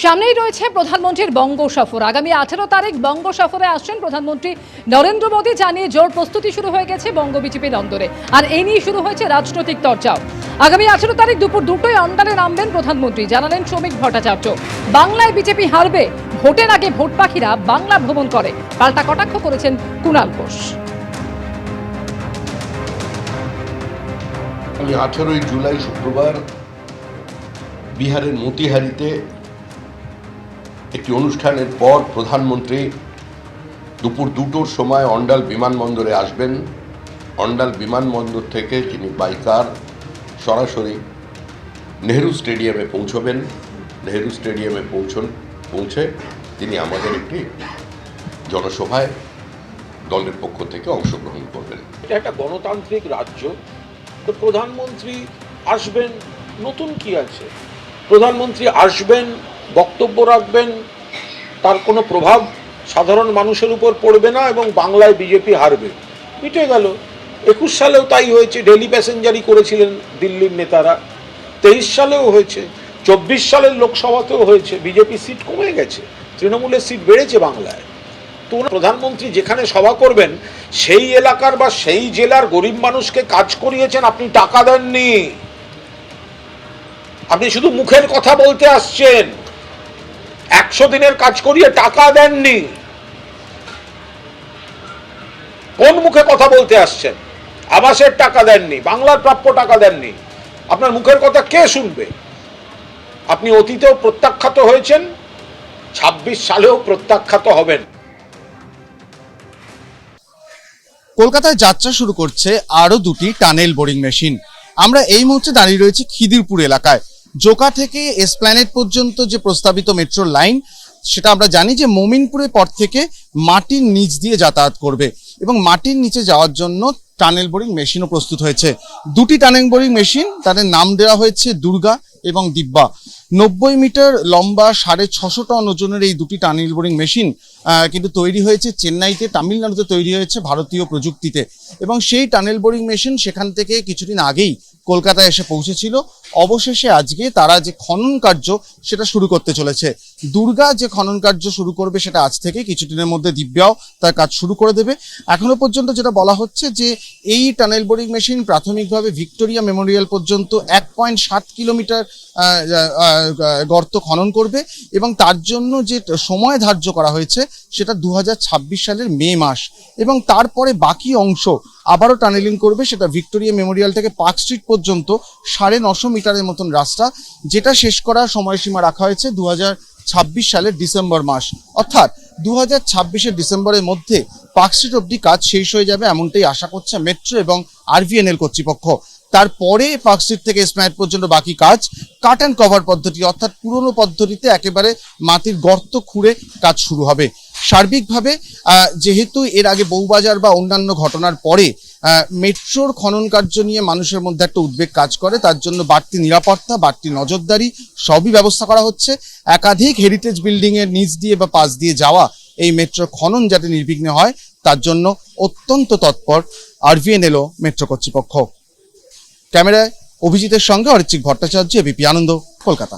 সামনেই রয়েছে প্রধানমন্ত্রীর বঙ্গ সফর। আগামী আঠেরো তারিখ বঙ্গ সফরে আসছেন প্রধানমন্ত্রী নরেন্দ্র মোদী জানিয়ে জোর প্রস্তুতি শুরু হয়ে গেছে বঙ্গ বিজেপি দন্দরে আর এই নিয়ে শুরু হয়েছে রাজনৈতিক চর্চাও। আগামী আঠেরো তারিখ দুপুর দুটোই অন্ডারে নামবেন প্রধানমন্ত্রী। জানালেন শ্রমিক ভট্টাচার্য, বাংলায় বিজেপি হারবে, ভোটের আগে ভোট পাখিরা বাংলা ভ্রমণ করে। পাল্টা কটাক্ষ করেছেন কুণাল ঘোষ। আঠেরোই জুলাই শুক্রবার বিহারের মতিহারিতে একটি অনুষ্ঠানের পর প্রধানমন্ত্রী দুপুর দুটোর সময় অন্ডাল বিমানবন্দরে আসবেন। অন্ডাল বিমানবন্দর থেকে তিনি বাইকার সরাসরি নেহেরু স্টেডিয়ামে পৌঁছবেন। নেহেরু স্টেডিয়ামে পৌঁছন, পৌঁছে তিনি আমাদের একটি জনসভায় দলের পক্ষ থেকে অংশগ্রহণ করবেন। এটা একটা গণতান্ত্রিক রাজ্য। তো প্রধানমন্ত্রী আসবেন, নতুন কি আছে? প্রধানমন্ত্রী আসবেন বক্তব্য রাখবেন, তার কোনো প্রভাব সাধারণ মানুষের উপর পড়বে না এবং বাংলায় বিজেপি হারবে। মিটে গেল। একুশ সালেও তাই হয়েছে ডেলি প্যাসেঞ্জারই করেছিলেন দিল্লির নেতারা। তেইশ সালেও হয়েছে, চব্বিশ সালের লোকসভাতেও হয়েছে, বিজেপি সিট কমে গেছে, তৃণমূলের সিট বেড়েছে বাংলায়। তো প্রধানমন্ত্রী যেখানে সভা করবেন, সেই এলাকার বা সেই জেলার গরিব মানুষকে কাজ করিয়েছেন, আপনি টাকা দেননি। আপনি শুধু মুখের কথা বলতে আসছেন। একশো দিনের কাজ করিয়ে টাকা দেননি। কোন মুখে কথা বলতে আসছেন? আবাসের টাকা দেননি, বাংলার প্রাপ্য টাকা দেননি। আপনার মুখের কথা কে শুনবে? আপনি অতীতেও প্রত্যাখ্যাত হয়েছেন, ছাব্বিশ সালেও প্রত্যাখ্যাত হবেন। কলকাতায় যাত্রা শুরু করছে আরও দুটি টানেল বোরিং মেশিন। আমরা এই মুহূর্তে দাঁড়িয়ে রয়েছি খিদিরপুর এলাকায়। জোকা থেকে এসপ্ল্যানেট পর্যন্ত যে প্রস্তাবিত মেট্রো লাইন, সেটা আমরা জানি যে মোমিনপুরের পর থেকে মাটির নিচ দিয়ে যাতায়াত করবে এবং মাটির নিচে যাওয়ার জন্য টানেল বোরিং মেশিনও প্রস্তুত হয়েছে। দুটি টানেল বোরিং মেশিন, তাদের নাম দেওয়া হয়েছে দুর্গা এবং দিব্যা। নব্বই মিটার লম্বা সাড়ে ছশো টন ওজনের এই দুটি টানেল বোরিং মেশিন কিন্তু তৈরি হয়েছে চেন্নাইতে, তামিলনাড়ুতে তৈরি হয়েছে ভারতীয় প্রযুক্তিতে। এবং সেই টানেল বোরিং মেশিন সেখান থেকে কিছুদিন আগেই কলকাতায় এসে পৌঁছেছিল। অবশেষে আজকে তারা যে খনন কার্য সেটা শুরু করতে চলেছে। দুর্গা যে খনন কার্য শুরু করবে সেটা আজ থেকে কিছুদিনের মধ্যে দিব্যাও তার কাজ শুরু করে দেবে। এখনও পর্যন্ত যেটা বলা হচ্ছে যে এই টানেল বোরিং মেশিন প্রাথমিকভাবে ভিক্টোরিয়া মেমোরিয়াল পর্যন্ত এক পয়েন্ট সাত কিলোমিটার গর্ত খনন করবে এবং তার জন্য যে সময় ধার্য করা হয়েছে সেটা দু হাজার ছাব্বিশ সালের মে মাস। এবং তারপরে বাকি অংশ আবারও টানেলিং করবে সেটা ভিক্টোরিয়া মেমোরিয়াল থেকে পার্ক স্ট্রিট পর্যন্ত সাড়ে নশো মিটারের মতন রাস্তা, যেটা শেষ করার সময়সীমা রাখা হয়েছে দু ছাব্বিশ সালের ডিসেম্বর মাস। অর্থাৎ দু হাজার ছাব্বিশের ডিসেম্বরের মধ্যে পার্ক স্ট্রিট অব্দি কাজ শেষ হয়ে যাবে এমনটাই আশা করছে মেট্রো এবং আরভিএনএল কর্তৃপক্ষ। তারপরে পার্ক স্ট্রিট থেকে স্প্ল্যানেট পর্যন্ত বাকি কাজ, কাট অ্যান্ড কভার পদ্ধতি, অর্থাৎ পুরনো পদ্ধতিতে একেবারে মাটির গর্ত খুঁড়ে কাজ শুরু হবে। সার্বিকভাবে যেহেতু এর আগে বউবাজার বা অন্যান্য ঘটনার পরে মেট্রোর খনন কার্য নিয়ে মানুষের মধ্যে একটা উদ্বেগ কাজ করে, তার জন্য বাড়তি নিরাপত্তা, বাড়তি নজরদারি সবই ব্যবস্থা করা হচ্ছে। একাধিক হেরিটেজ বিল্ডিং এর নিচ দিয়ে বা পাশ দিয়ে যাওয়া এই মেট্রো খনন যাতে নির্বিঘ্নে হয়, তার জন্য অত্যন্ত তৎপর আরভিএনএলও মেট্রো কর্তৃপক্ষ। ক্যামেরায় অভিজিতের সঙ্গে অরিত্রিক ভট্টাচার্য এবিপি আনন্দ, কলকাতা।